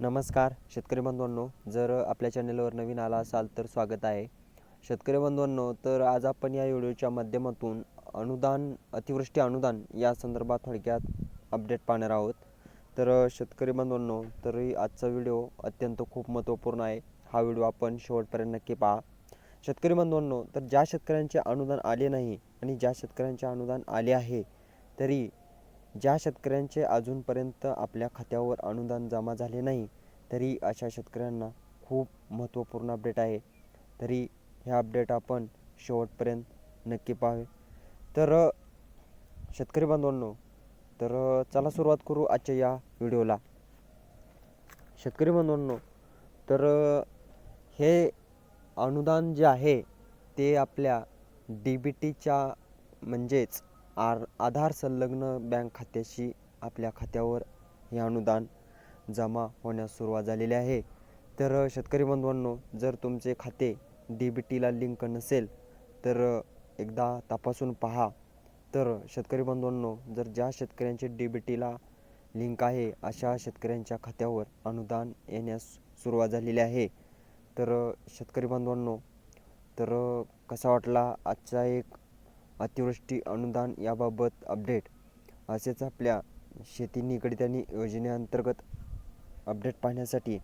नमस्कार शेतकरी बंधूंनो जर आपल्या चॅनलवर नवीन आला असाल तर स्वागत आहे. शेतकरी बंधूंनो तर आज आपण या व्हिडिओच्या माध्यमातून अनुदान अतिवृष्टी अनुदान या संदर्भात थोडक्यात अपडेट पाहणार आहोत. तर शेतकरी बंधूंनो तरी आजचा व्हिडिओ अत्यंत खूप महत्त्वपूर्ण आहे. हा व्हिडिओ आपण शेवटपर्यंत नक्की पहा. शेतकरी बंधूंनो तर ज्या शेतकऱ्यांचे अनुदान आले नाही आणि ज्या शेतकऱ्यांचे अनुदान आले आहे तरी ज्या शेतकऱ्यांचे अजूनपर्यंत आपल्या खात्यावर अनुदान जमा झाले नाही तरी अशा शेतकऱ्यांना खूप महत्त्वपूर्ण अपडेट आहे. तरी हे अपडेट आपण शेवटपर्यंत नक्की पाहावे. तर शेतकरी बांधवांनो तर चला सुरुवात करू आजच्या या व्हिडिओला. शेतकरी बांधवांनो तर हे अनुदान जे आहे ते आपल्या डी बी टीच्या म्हणजेच आर आधार संलग्न बँक खात्याशी आपल्या खात्यावर हे अनुदान जमा होण्यास सुरुवात झालेली आहे. तर शेतकरी बंधवांनो जर तुमचे खाते डी बी टीला लिंक नसेल तर एकदा तपासून पहा. तर शेतकरी बंधवांनो जर ज्या शेतकऱ्यांचे डी बी टीला लिंक आहे अशा शेतकऱ्यांच्या खात्यावर अनुदान येण्यास सुरुवात झालेली आहे. तर शेतकरी बांधवांनो तर कसा वाटला आजचा एक अतिवृष्टी अनुदान याबाबत अपडेट असेच आपल्या शेती निगडित आणि योजनेअंतर्गत अपडेट पाहण्यासाठी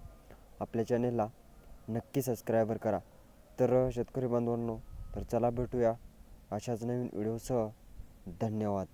आपल्या चॅनेलला नक्की सबस्क्रायबर करा. तर शेतकरी बांधवांनो तर चला भेटूया अशाच नवीन व्हिडिओसह. धन्यवाद.